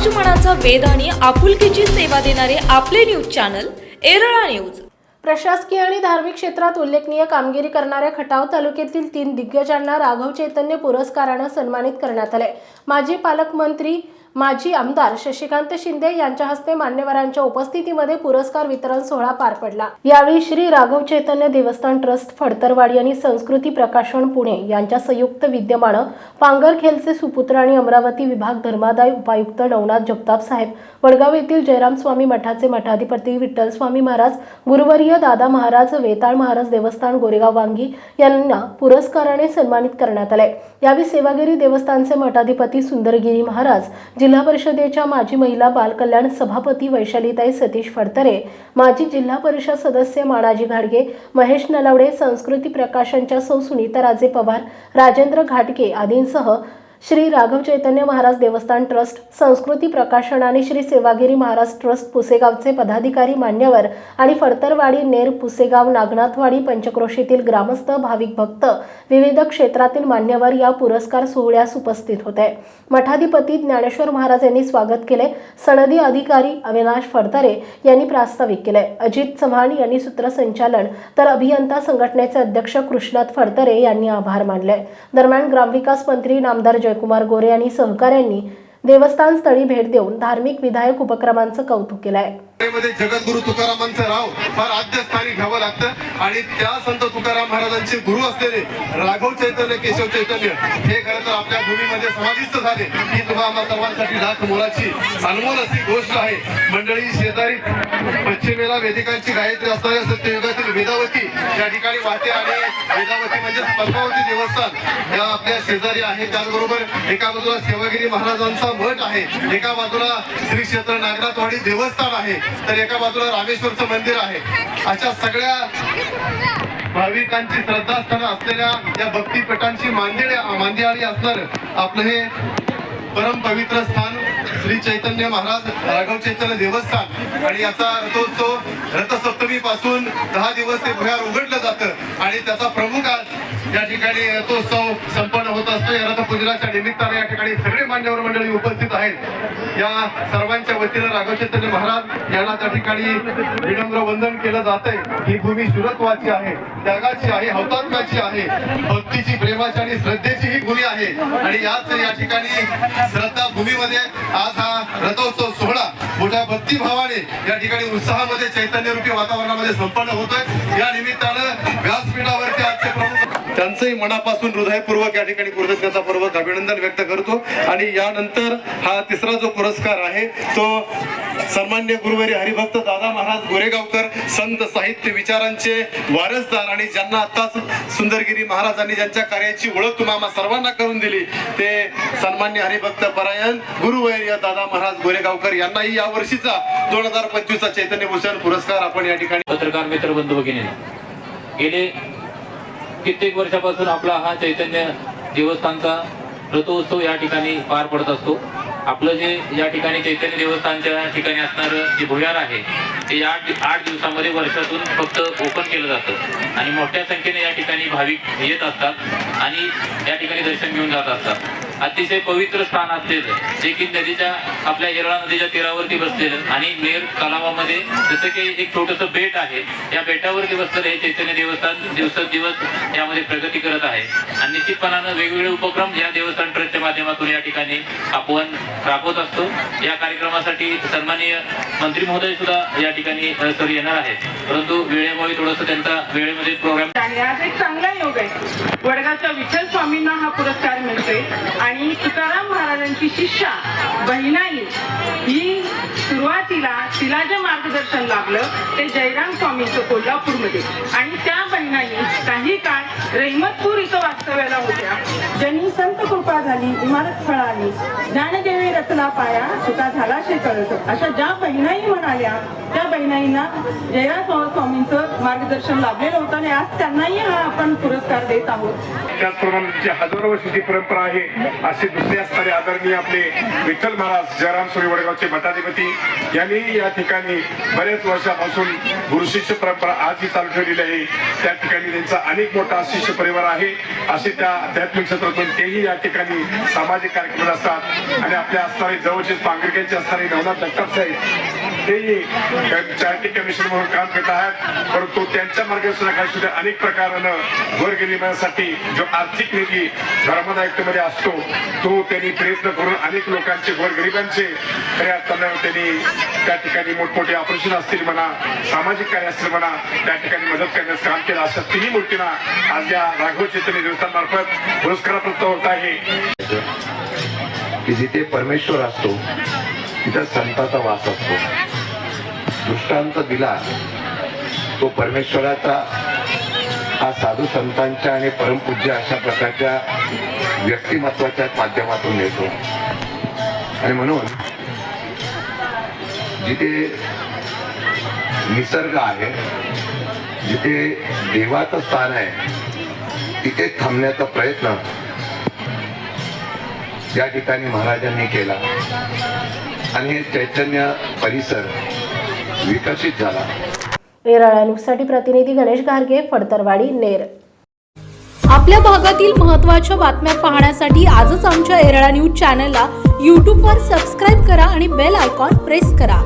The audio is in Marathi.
समाज मनाचा वेध आणि आपुलकीची सेवा देणारे आपले न्यूज चॅनल एरळा न्यूज. प्रशासकीय आणि धार्मिक क्षेत्रात उल्लेखनीय कामगिरी करणाऱ्या खटाव तालुक्यातील तीन दिग्गजांना राघव चैतन्य पुरस्कारानं सन्मानित करण्यात आले माजी पालकमंत्री माजी आमदार शशिकांत शिंदे यांच्या हस्ते मान्यवरांच्या उपस्थितीमध्ये पुरस्कार वितरण सोहळा पार पडला. यावेळी श्री राघव चैतन्य देवस्थान ट्रस्ट फडतरवाडी आणि संस्कृती प्रकाशन पुणे यांच्या संयुक्त विद्यमानं पांगरखेलचे सुपुत्र आणि अमरावती विभाग धर्मादाय उपायुक्त नवनाथ जगताप साहेब वडगाव येथील जयराम स्वामी मठाचे मठाधिपती विठ्ठल स्वामी महाराज गुरुवर्य दादा महाराज वेताळ महाराज देवस्थान गोरेगाव वांगी यांना पुरस्काराने सन्मानित करण्यात आले. यावेळी सेवागिरी देवस्थानचे मठाधिपती सुंदरगिरी महाराज जिल्हा परिषदेच्या माजी महिला बालकल्याण सभापती वैशालीताई सतीश फडतरे माजी जिल्हा परिषद सदस्य मानाजी घाडगे महेश नलावडे संस्कृती प्रकाशनच्या सौ सुनीता राजे पवार राजेंद्र घाटगे आदींसह श्री राघव चैतन्य महाराज देवस्थान ट्रस्ट संस्कृती प्रकाशन आणि श्री सेवागिरी महाराज ट्रस्ट पुसेगावचे पदाधिकारी मान्यवर आणि फडतरवाडी नेर पुसेगाव नागनाथवाडी पंचक्रोशीतील ग्रामस्थ भाविक भक्त विविध क्षेत्रातील मान्यवर या पुरस्कार सोहळ्यास उपस्थित होते. मठाधिपती ज्ञानेश्वर महाराज यांनी स्वागत केले. सनदी अधिकारी अविनाश फडतरे यांनी प्रास्ताविक केले. अजित चव्हाण यांनी सूत्रसंचालन तर अभियंता संघटनेचे अध्यक्ष कृष्णात फडतरे यांनी आभार मानले. दरम्यान ग्रामविकास मंत्री नामदार जयकुमार गोरे यांनी सहकाऱ्यांनी देवस्थानस्थळी भेट देऊन धार्मिक विधायक उपक्रमांचं कौतुक केलं आहे मध्ये जगद्गुरु तुकारामांचं राव फार आद्यस्थानी घ्यावं लागतं. आणि त्या संत तुकाराम महाराजांचे गुरु असलेले राघव चैतन्य केशव चैतन्य हे खरं तर आपल्या भूमीमध्ये समाविष्ट झाले. ही तुम्हाला सर्वांसाठी लाख मोलाची अनमोल अशी गोष्ट आहे. मंडळी शेजारी पश्चिमेला वेदिकांची गायत्री असणाऱ्या सत्ययुगातील वेदावती या ठिकाणी वाहते आणि वेदावती म्हणजे पद्मावती देवस्थान या आपल्या शेजारी आहे. त्याचबरोबर एका बाजूला सेवागिरी महाराजांचा मठ आहे. एका बाजूला श्री क्षेत्र नागनाथवाडी देवस्थान आहे. तर एका बाजूला रामेश्वरचं मंदिर आहे. अशा सगळ्या भाविकांची श्रद्धास्थान असलेल्या या भक्तीपटांची मांदिळे मांदियाळी असणार आपलं हे परम पवित्र स्थान श्री चैतन्य महाराज राघव चैतन्य देवस्थान. आणि याचा रथोत्सव रथसप्तमी पासून दहा दिवस ते भुयार उघडलं जातं. आणि त्याचा प्रमुख आज या ठिकाणी रथोत्सव महाराष्ट्र होत असतो या निमित्ताने या ठिकाणी सगळे मान्यवर मंडळी उपस्थित आहेत. या सर्वांच्या वतीनं राघव चैतन्य महाराज यांना त्या ठिकाणी विनम्र वंदन केलं जातंय. ही भूमी सुरत्वाची आहे त्यागाची आहे हौतात्म्याची आहे. भक्तीची प्रेमाची आणि श्रद्धेची ही भूमी आहे. आणि याच या ठिकाणी श्रद्धा भूमीमध्ये आज हा रथोत्सव सोहळा मोठ्या भक्तिभावाने या ठिकाणी उत्साहामध्ये चैतन्य रूपी वातावरणामध्ये संपन्न होतोय. या निमित्तानं व्यासपीठावरती त्यांचंही मनापासून हृदयपूर्वक या ठिकाणी कृतज्ञतापूर्वक अभिनंदन व्यक्त करतो. आणि यानंतर हा तिसरा जो पुरस्कार आहे तो सन्मान्य गुरुवारी हरिभक्त दादा महाराज गोरेगावकर संत साहित्य विचारांचे वारसदार आणि ज्यांना आताच सुंदरगिरी महाराजांनी ज्यांच्या कार्याची ओळख तुम्हाला सर्वांना करून दिली ते सन्मान्य हरिभक्त परायण गुरुवैर्य दादा महाराज गोरेगावकर यांनाही या वर्षीचा दोन हजार पंचवीसचा चैतन्य भूषण पुरस्कार आपण या ठिकाणी पत्रकार मित्र बंधू भगिनी गेले कित्येक वर्षापासून आपला हा चैतन्य देवस्थानचा रथोत्सव या ठिकाणी पार पडत असतो. आपलं जे या ठिकाणी चैतन्य देवस्थानच्या ठिकाणी असणारं जे भुयार आहे ते या आठ दिवसामध्ये वर्षातून फक्त ओपन केलं जातं. आणि मोठ्या संख्येने या ठिकाणी भाविक येत असतात आणि या ठिकाणी दर्शन घेऊन जात असतात. अतिशय पवित्र स्थान असते जे की नदीच्या आपल्या येरळा नदीच्या तीरावरती बसलेलं. आणि नेर तलावामध्ये जसं की एक छोटस बेट आहे या बेटावरती बसलेलं हे चैतन्य देवस्थान दिवसेंदिवस यामध्ये प्रगती करत आहे. आणि निश्चितपणानं वेगवेगळे उपक्रम या देवस्थान ट्रस्टच्या माध्यमातून या ठिकाणी आपण राबवत असतो. या कार्यक्रमासाठी सन्माननीय मंत्री महोदय सुद्धा या ठिकाणी सर येणार आहेत. परंतु वेळेमुळे थोडस त्यांचा वेळेमध्ये प्रोग्राम एक चांगला योग आहे. वडगावच्या विठ्ठल स्वामींना हा पुरस्कार मिळते. आणि तुकाराम महाराजांची शिष्या बहिणाई ही सुरुवातीला तिला जे मार्गदर्शन लाभलं ते जयराम स्वामींचं कोल्हापूरमध्ये. आणि त्या बहिणाई काही काळ रहिमतपूर इथं वास्तव्याला होत्या. ज्यांनी संत कृपा झाली इमारत फळाली ज्ञानदेवी रचना पाया सुता झाला शेकळत अशा ज्या बहिणाई म्हणाल्या त्या बहिणाईंना जयराम स्वामींचं मार्गदर्शन लाभलेलं होतं आणि आज त्यांनाही हा आपण पुरस्कार देत आहोत. त्याचप्रमाणे जी हजारो वर्षाची परंपरा आहे असे दुसरे असणारे आदरणीय आपले विठ्ठल महाराज जयराम सोळी वडगावचे मठाधिपती यांनी या ठिकाणी बऱ्याच वर्षापासून गुरुशिष्य परंपरा आजही चालू ठेवलेली आहे. त्या ठिकाणी त्यांचा अनेक मोठा शिष्य परिवार आहे. असे त्या आध्यात्मिक क्षेत्रातून तेही या ठिकाणी सामाजिक कार्यक्रम असतात. आणि आपल्या असणारे जवळचे पांगरक्यांचे असणारे नवनाथ जगताप साहेब तेही चॅरिटी कमिशन म्हणून काम करत आहेत. परंतु त्यांच्या मार्गदर्शनाखाली सुद्धा अनेक प्रकारानं गोरगरिबांसाठी जो आर्थिक निधी धर्मदायित्वामध्ये असतो तो त्यांनी प्रयत्न करून अनेक लोकांचे गोरगरिबांचे खऱ्या त्यांनी त्या ठिकाणी मोठमोठे ऑपरेशन असतील म्हणा सामाजिक कार्य असतील म्हणा त्या ठिकाणी मदत करण्याचं काम केलं. अशा तिन्ही मूर्तींना आज या राघव चैतन्य देवस्थानमार्फत पुरस्काराप्राप्त होत आहे. की जिथे परमेश्वर असतो तिथं संताचा वास असतो. दृष्टांत दिला तो परमेश्वराचा हा साधू संतांच्या आणि परमपूज्य अशा प्रकारच्या व्यक्तिमत्वाच्या माध्यमातून येतो. आणि म्हणून जिथे निसर्ग आहे जिथे देवाचं स्थान आहे तिथे थांबण्याचा प्रयत्न या ठिकाणी महाराजांनी केला. आणि हे चैतन्य परिसर विकसित झाला. येरळा न्यूजसाठी प्रतिनिधी गणेश घारगे फडतरवाडी नेर. आपल्या भागातील महत्त्वाच्या बातम्या पाहण्यासाठी आजच आमच्या एरळा न्यूज चॅनलला यूट्यूबवर सबस्क्राईब करा आणि बेल आयकॉन प्रेस करा.